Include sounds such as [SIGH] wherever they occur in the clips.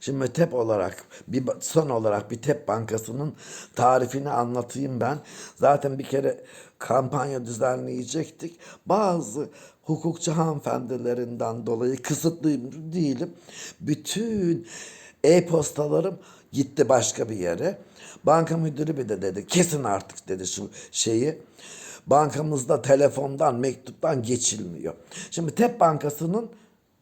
Şimdi TEP olarak bir son olarak bir TEP bankasının tarifini anlatayım ben. Zaten bir kere kampanya düzenleyecektik. Bazı hukukçu hanımefendilerinden dolayı kısıtlıyım değilim. Bütün e-postalarım gitti başka bir yere. Banka müdürü bir de dedi kesin artık dedi şu şeyi. Bankamızda telefondan, mektuptan geçilmiyor. Şimdi TEP Bankası'nın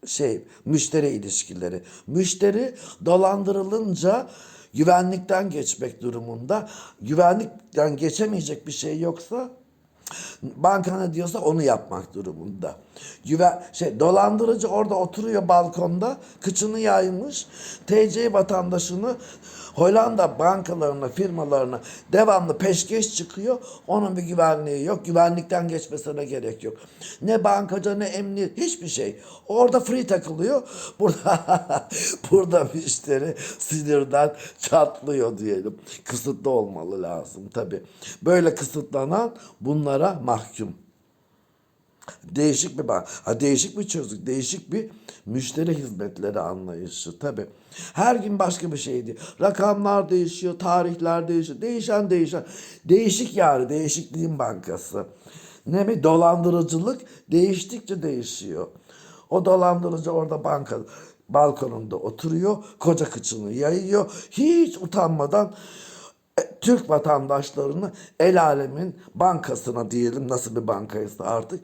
şey müşteri ilişkileri. Müşteri dolandırılınca güvenlikten geçmek durumunda. Güvenlikten geçemeyecek bir şey yoksa banka ne diyorsa onu yapmak durumunda. Güven şey dolandırıcı orada oturuyor balkonda kıçını yaymış. TC vatandaşını Hollanda bankalarına, firmalarına devamlı peşkeş çıkıyor. Onun bir güvenliği yok. Güvenlikten geçmesine gerek yok. Ne bankacı ne emniyet hiçbir şey. Orada free takılıyor. [LAUGHS] Burada burada müşteri sinirden çatlıyor diyelim. Kısıtlı olmalı lazım tabii. Böyle kısıtlanan bunlara mahkum. Değişik bir. Ha değişik bir çözüm, değişik bir müşteri hizmetleri anlayışı tabi. Her gün başka bir şeydi. Rakamlar değişiyor, tarihler değişiyor. Değişen değişen. Değişik yani değişikliğin bankası. Ne mi? Dolandırıcılık değiştikçe değişiyor. O dolandırıcı orada banka balkonunda oturuyor. Koca kıçını yayıyor. Hiç utanmadan Türk vatandaşlarını el alemin bankasına diyelim nasıl bir bankaysa artık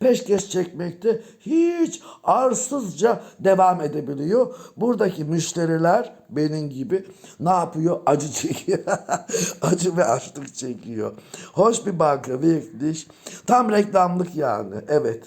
peşkeş çekmekte hiç arsızca devam edebiliyor. Buradaki müşteriler benim gibi ne yapıyor? Acı çekiyor. [LAUGHS] Acı ve açlık çekiyor. Hoş bir banka, iş. Tam reklamlık yani. Evet.